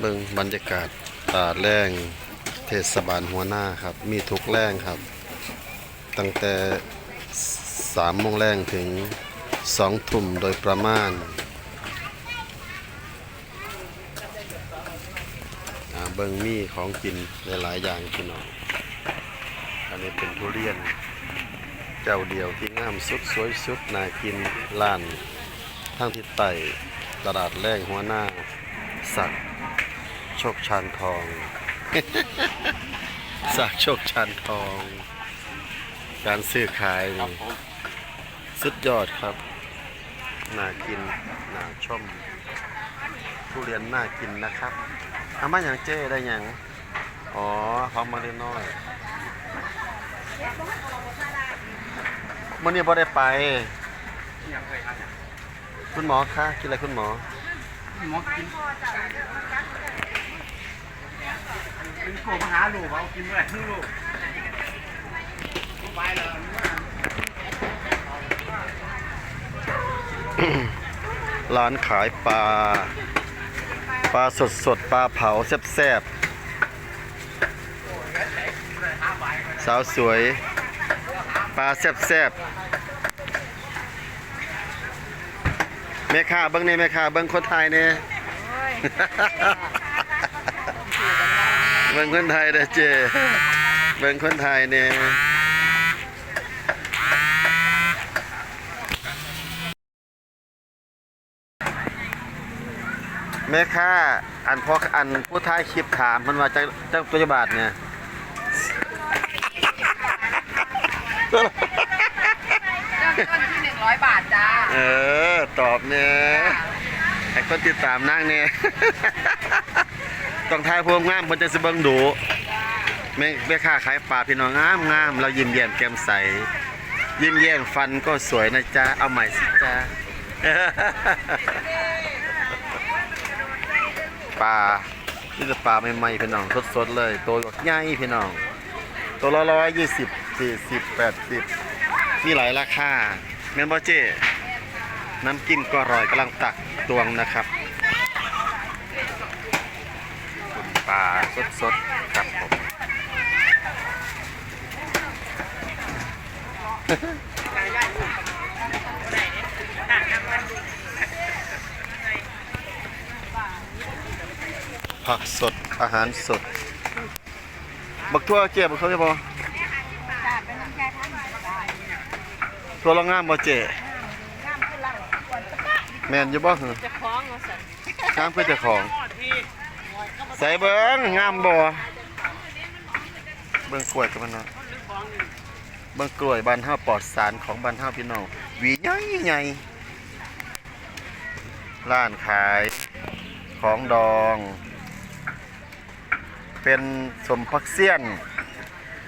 เบิ่งบรรยากาศตลาดแรงเทศบาลหัวหน้าครับ มีทุกแรงครับ ตั้งแต่สามโมงแรงถึงสองทุ่มโดยประมาณาเบิ่งมีของกินหลาย ๆ อย่างพี่น้องอันนี้เป็นทุเรียน เจ้าเดียวที่งามสุดสวยสุดน่ากินล้านทางทิศใต้ตลาดแรงหัวหน้าสัก โชคชานทองสักโชคชานทอง การซื้อขายนี่สุดยอดครับ น่ากิน น่าชมทุเรียนน่ากินนะครับเอามาอย่างเจ้ได้อย่างอ๋อพร้อมมาเล็กน้อยมื่อนี้พอได้ไปคุณหมอคะกินอะไรคุณหมอหมอกิน เป็นโกมาหาลูกเอากินเมื่อไหร่ลูกไปเลยร้านขายปลา ปลาสดสดปลาเผาแซ่บๆสาวสวย ปลาแซ่บๆแม่ค้าเบิ้งนี่แม่ค้าเบิ้งคนไทยเนี่ย เบิ้งคนไทยเด้อเจเบิ้งคนไทยเนี่ยแม่ค้าอันพออันผู้ท้ายคลิปถามมันว่าจะจะปัจจุบันเนี่ยเริ่มต้นที่หนึ่งร้อยบาทจ้า เออ ตอบเนี่ยไอ้คนติดตามนั่งเนี่ย ต้องทายพวงงามมันจะสเบิงดูแม่แม่ค้าขายปลาพี่น้องงามงามเรายิ้มแย้มแก้มใส ยิ้มแย้มฟันก็สวยนะจ๊ะเอาใหม่สิจ๊ะปลาที่จะปลาใหม่ๆพี่น้องสดๆเลยตัวใหญ่พี่น้อง ตัวละร้อยยี่สิบสี่สิบแปดสิบมีหลายราคาแมนบ่เจน้ำจิ้มก็อร่อยกำลังตักตวงนะครับ ปลาสดๆครับผมผักสดอาหารสด บักทั่วเจ๊บักทั่วเจ๊บ่จ้าเป็นน้ำใจท่านจ้าทั่วละงามบ่เจ๊น้ำขึ้นลังควรแม่นอยู่บ่หือจะคล้องมาสั่นงามคือเจ้าของ ใส่เบิ่งงามบ่เบิ่งกล้วยกับมันเนาะเบิ่งกล้วยบานเฮาปลอดสารของบานเฮาพี่น้องหวีใหญ่ใหญ่ร้านขายของดอง เป็นสมพักเซียน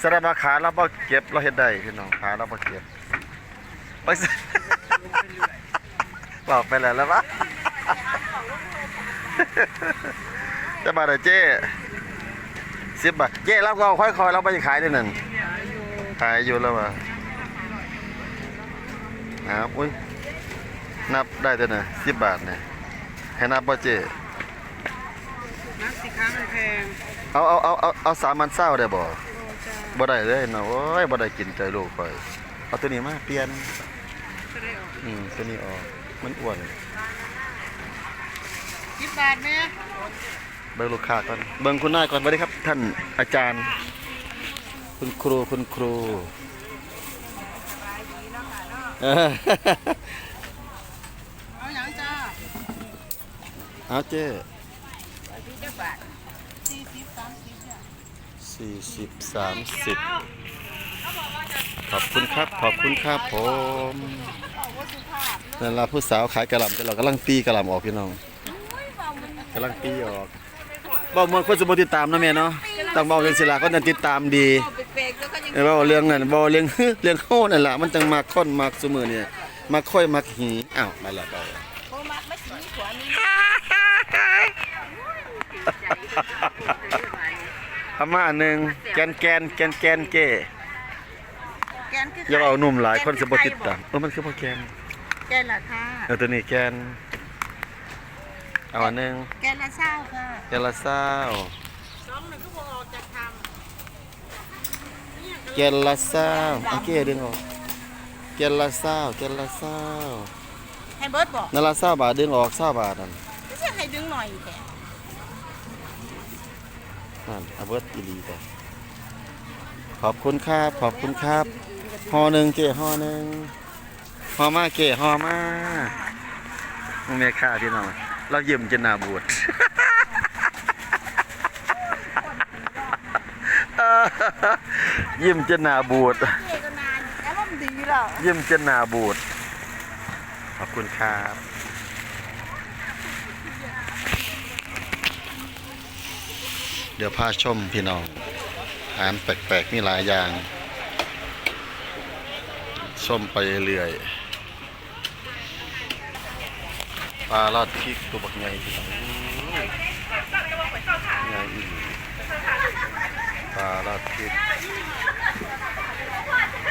สระมาขาเราบ่เก็บเราเฮ็ดได้พี่น้องขาเราบ่เก็บไปบอกไปแล้วแล้วปะ จะบาทเหรอเจ๊สิบบาทเจ๊รับก็ค่อยคอยเราไปขายด้วยนั่นขายอยู่แล้ววะครับอุ้ยนับได้ตัวน่ะสิบบาทเนี่ยให้นับป่ะเจ๊นักสิค้ามันแพงเอาเอาเอาเอาเอาสามมันเศร้าได้บ่บ่ได้เลยเนาะโอ้ยบ่ได้กินใจลูกข่อยเอาตัวนี้มาเปลี่ยนจะได้ออกอืมตัวนี้ออกมันอ้วนสิบบาทแม่ เบิ่งลูกค้าก่อนเบิ่งคุณนายก่อนสวัสดีครับ ท่านอาจารย์ คุณครูคุณครูเออเอาอย่างจ้าเอาเจ้พี่จะบาทสี่สิบสามสิบเนี่ยสี่สิบสามสิบขอบคุณครับ ขอบคุณครับผมนั่นละผู้สาวขายกระหล่ำแต่เรากำลังตีกระหล่ำออกพี่น้องกำลังตีออก บอกมันคนสมบูติดตามนะแม่เนาะต้องบอกเรื่องศิลาก็จะติดตามดีเอาไปเปกแล้วก็ยังเออเว่าเรื่องนั้นบ่เรื่องเรื่องโหนั่นล่ะมันจังมักคนมักซุมื้อเนี่ยมักค่อยมักหีอ้าวมาและเบาโทรมาไม่ถึงขวานี้เอามาอันหนึงแกนแกนแกนแกนเก้แกนคืออย่าเอาหนุ่มหลายคนสิบ่ติดตามเออมันคือบ่แกนแกนราคาเออตัวนี้แกน เอาอันหนึงแกละเศร้าค่ะแกนละเศร้าสองหนึ่งก็บอกออกจากทแกนละเศร้าโอเคดึงออกแกนละเศร้าแกนละเศร้าำให้เบิร์ดบอกนั่นละเศร้าบาทดึงออกเศร้าบาทนั่นไม่ใช่ให้ดึงหน่อยแกนั่นเอาเบิดอีหลีแต่ขอบคุณครับขอบคุณครับห่อหนึ่งเก๋ห่อหนึ่งห่อมาเก๋ห่อมามึงเมียค่าพี่น้อง เรายิ้มจนหน้าบูดยิ้มจนหน้าบูดเยิ้มจนหน้าบูดขอบคุณครับเดี๋ยวพาชมพี่น้องอาหารแปลกๆมีหลายอย่างชมไปเรื่อย ๆปลาลอดพริกตัวบักใหญ่พี่น้องใหญ่อีหลีปลาลอดพริก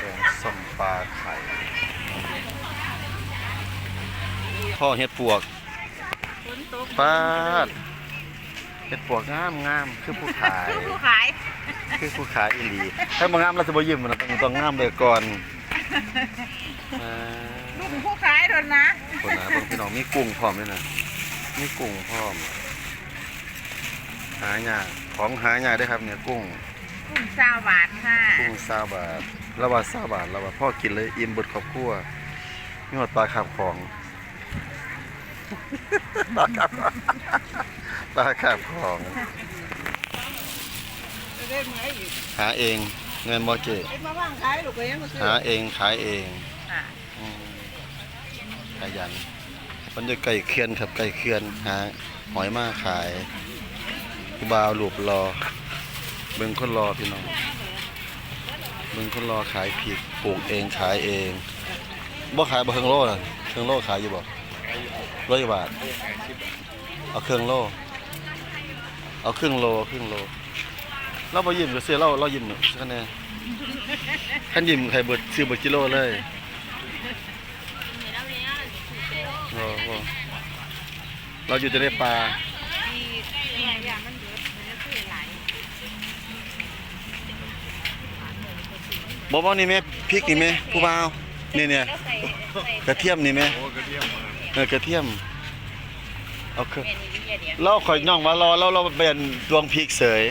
แกงส้มปลาไข่พ่อเฮ็ดปวกฝนตกปาดเฮ็ดปวกงามงามคือผู้ขาย ผู้ขาย คือผู้ขายอีหลีถ้าบ่งามเราจะบ่ยิ้มมันต้องต้องงามเลยก่อนอ่าลูกผู้ขายโดนนะ คนนะเบิ่งพี่น้องมีกุ้งพร้อมด้วยนะมีกุ้งพร้อม หายากของหายากเด้อครับ เนี่ยกุ้ง กุ้งซาวบาทค่ะ กุ้ง20บาทละว่า20บาทละว่าพ่อกินเลยอิ่มเบิดครอบครัวมีหอดปลาคาบของปลาคาบปลาคาบของได้ไหมอีกหาเองเงินบ่เจเอ็ดมาว่างขายลูกก็ยังมาซื้อหาเองขายเองค่ะอืม ขยันมันจะไก่เคือนครับไก่เคือนหาหอยมาขายผู้บ่าวหลูบรอ เบิ่งคนรอพี่น้องเบิ่งคนรอขายผิดปลูกเองขายเองบ่ขายบ่เครื่องโลน่ะเครื่องโลขายอยู่บ่ร้อยบาท เอาเครื่องโลเอาครึ่งโลครึ่งโลเราบ่ยิ้มหรือเสียเราเรายิ้มคะแนนคันยิ้มใครเบิดซื้อเบิดกิโลเลยโอ้โห เราอยู่จะได้ปลาอย่างมันเยอะมันคือหลายบ่บ่นี่แม่พริกนี่แม่ผู้บ่าวนี่เนี่ยแล้วใส่ใส่กระเทียมนี่แม่โอ้กระเทียมมาเออกระเทียมเอาคือเมนูนี้เดียวเราข่อยน้องว่ารอเราเราเป็นดวงพริกเสย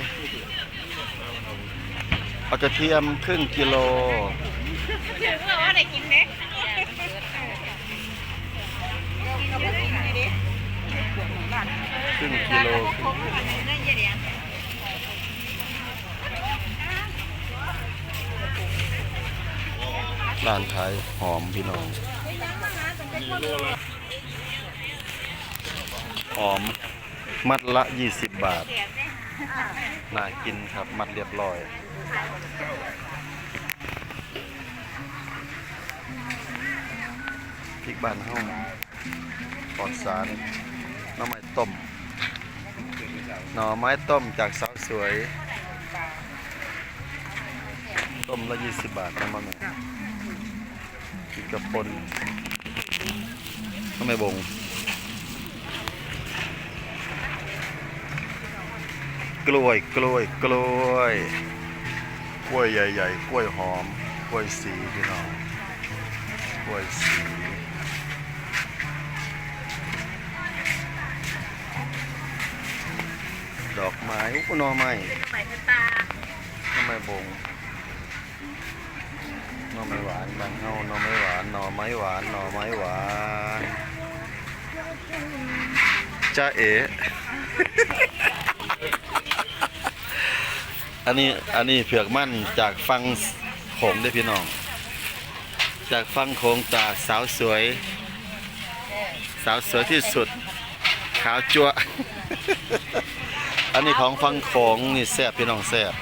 เอากระเทียมครึ่งกิโลถึงว่าได้กินไหมก็ไม่กินเลยดิ ครึ่งกิโลผมนั่นเดียวร้านขายหอมพี่น้องหอมมัดละ 20 บาท น่ากินครับ มัดเรียบร้อย พริกบานเฮาปลอดสาร หน่อไม้ต้ม หน่อไม้ต้มจากสาวสวย ต้มละ20บบาทน้ำมันพริกกระปนทำไมบงกล้วย กล้วย กล้วย กล้วยใหญ่ ๆ กล้วยหอม กล้วยสีพี่น้อง กล้วยสี ดอกไม้อุยหนอไม้ใส่ตาหนอไม้บงหนอไม้หวานบางเฮาหนอไม้หวานหนอไม้หวานหนอไม้หวานจ้าเอ๋ อันนี้อันนี้เผือกมั่นจากฟังโขงได้อพี่น้อง จากฟังโขงจากสาวสวย สาวสวยที่สุด ขาวจั่ว อันนี้ของฟังโขงนี่แซ่บพี่น้องแซ่บ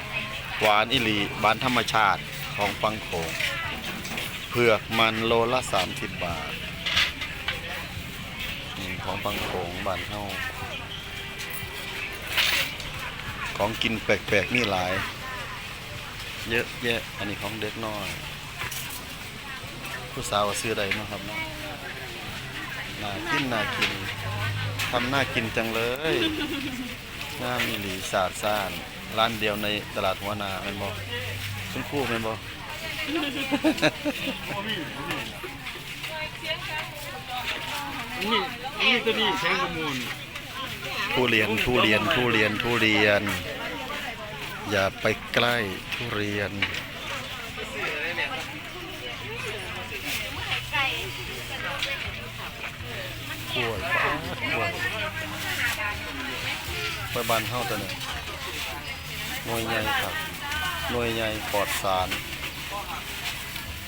หวานอิลีหวานธรรมชาติของฟังโขงเผือกมันโลละ30บาทนี่ของฟังโขงบ้านเฮาของกินแปลกๆนี่หลาย เยอะแยะอันนี้ของเด็กน้อยผู้สาวก็ซื้อได้นาะครับเนาะน่ากินน่ากินทำน่ากินจังเลย งามอีหลีสาดซ่าน ร้านเดียวในตลาดหัวนาแม่นบ่คุณครูแม่นบ่ นี่นี่ตัวนี้แทงกระมูลทุเรียนทุเรียนทุเรียนทุเรียน อย่าไปใกล้ทุเรียน กล้วยป้ากล้วย ไปบ้านเฮาตัวนี้หน่วยใหญ่ครับหน่วยใหญ่ปลอดสาร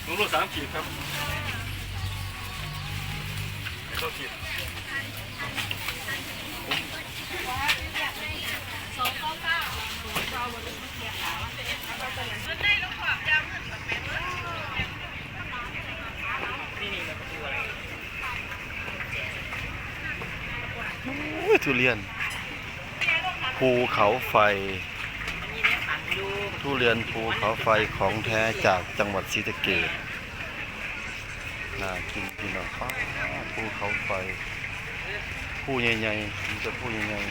ลูกลูกสามขีดครับเข้าขีดอุ้ยทุเรียน ภูเขาไฟ ทุเรียนภูเขาไฟของแท้จากจังหวัดศรีสะเกษน่ากินพี่น้องภูเขาไฟภูใหญ่ๆมันจะภูใหญ่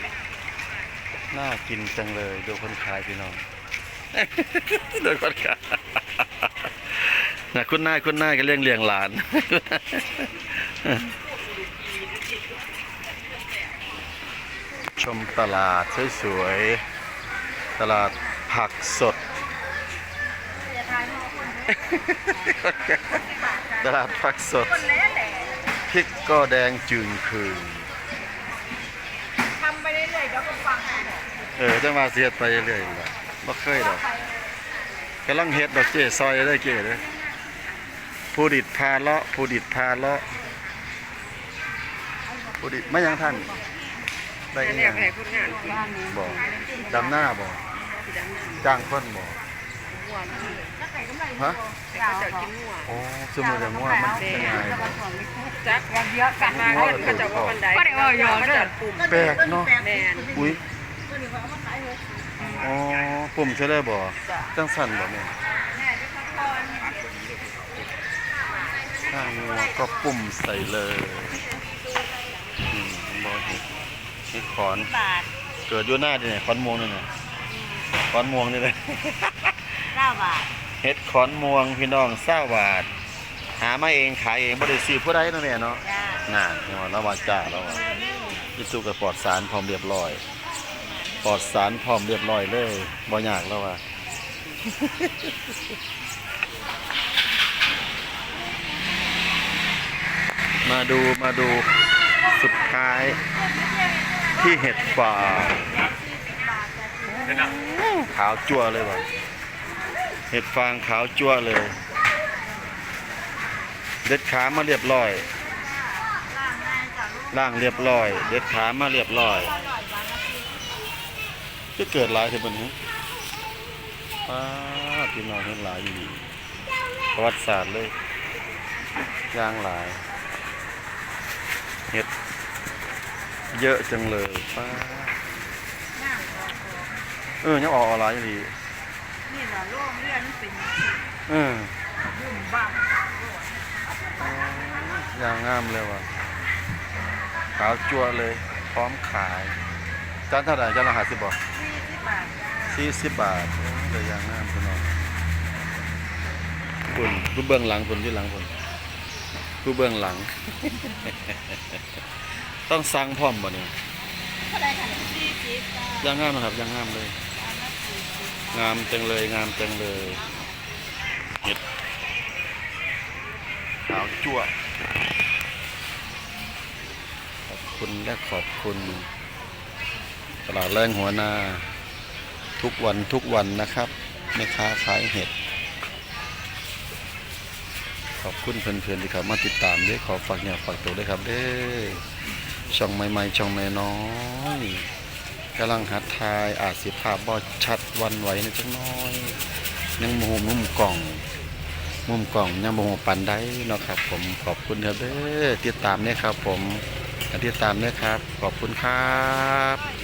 ๆน่ากินจังเลยดูคนขายพี่น้องดูคนขายนะคุณนายคุณนายก็เลี้ยงเลี้ยงหลาน ชมตลาดสวยๆ ตลาดผักสด ตลาดผักสดพริกก็แดงจึงคืนทำไปเรื่อยๆเดี๋ยวก็ฟังเออจะมาเสียดไปเรื่อยๆล่ะบ่เคยดอกกำลังเฮ็ดดอกเจซอยได้เก๋เด้อผู้ดิดพาเลาะผู้ดิดพาเลาะผู้ดิดไม่ยังท่าน ได้อีหยังบ่ดำหน้าบ่จ้างเพิ่นบ่ฮะจะกินหัวโอ้ซึ่งมันจะง่วงมันเป็นไงบ่จักเยอะกันมาเงินก็เขาถูจะกว่าพ่อมันไดก็ได้ว่ายอนเด้อ ปุ่มแปลกเนาะแมนอุ้ยอ๋อปุ่มใช่ได้บ่จังสั่นบ่แม่ข้างงัวก็ปุ่มใส่เลย เห็ดขอน บาทเกิดอยู่หน้าดิเนี่ยขอนม่วงนี่น่ะขอนม่วงนี่เลย เก้าบาทเห็ดขอนม่วงพี่น้อง20บาท หามาเองขายเองบ่ได้ซื้อผู้ใดเนาะแม่เนาะจ้าน่ะเนาะแล้วว่าจ้าแล้วว่ายิสุกับปลอดสารพร้อมเรียบร้อย ปลอดสารพร้อมเรียบร้อยเลยบ่ยากแล้วว่า มาดูมาดูสุดท้าย ที่เห็ดป่าขาวจั่วเลยว่ะเห็ดฟางขาวจั่วเลย เด็ดขามาเรียบร้อยล่างเรียบร้อย เด็ดขามาเรียบร้อยจะเกิดลายเห็นบนนี้ป้าพี่น้องเห็นหลายอยู่ประวัติศาสตร์เลยย่างหลายเห็ด เยอะจังเลยป้าดเออยังออกออนไลน์อยู่ดีนี่เหรอโล่งเลื่อนเป็นเออบุ่มบ้างย่างงามเลยว่ะขาวจั่วเลย พร้อมขายจานเท่าไหร่จานละห้าสิบบาทสี่สิบบาทจ้าสี่สิบบาทเลยย่างงามพี่น้องคุณผู้เบื้องหลังคุณที่หลังคุณผู้เบื้องหลัง ต้องสั่งพร้อมบ่เนี่ยเท่าไรคะเนี่ยสี่สิบจ้าย่างงามนะครับย่างงามเลย งามจังเลยงามจังเลยเห็ดขาวจั่วขอบคุณและขอบคุณ ตลาดแรงหัวหน้าทุกวันทุกวันนะครับแม่ค้าขายเห็ดขอบคุณเพื่อนๆที่เขามาติดตามด้วยขอฝากเนี่ยฝากตัวด้วยครับเด้อ ช่องใหม่ๆช่องน้อยๆกำลังหัดทายอาจสิภาพบอชัดวันไหวนิดจังน้อยยังโมโหมุมกล่อง มุมกล่องยังโมโหปันได้เนาะครับ ผมขอบคุณครับเด้อติดตามเนี่ยครับ ผมติดตามเนี่ยครับ ขอบคุณครับ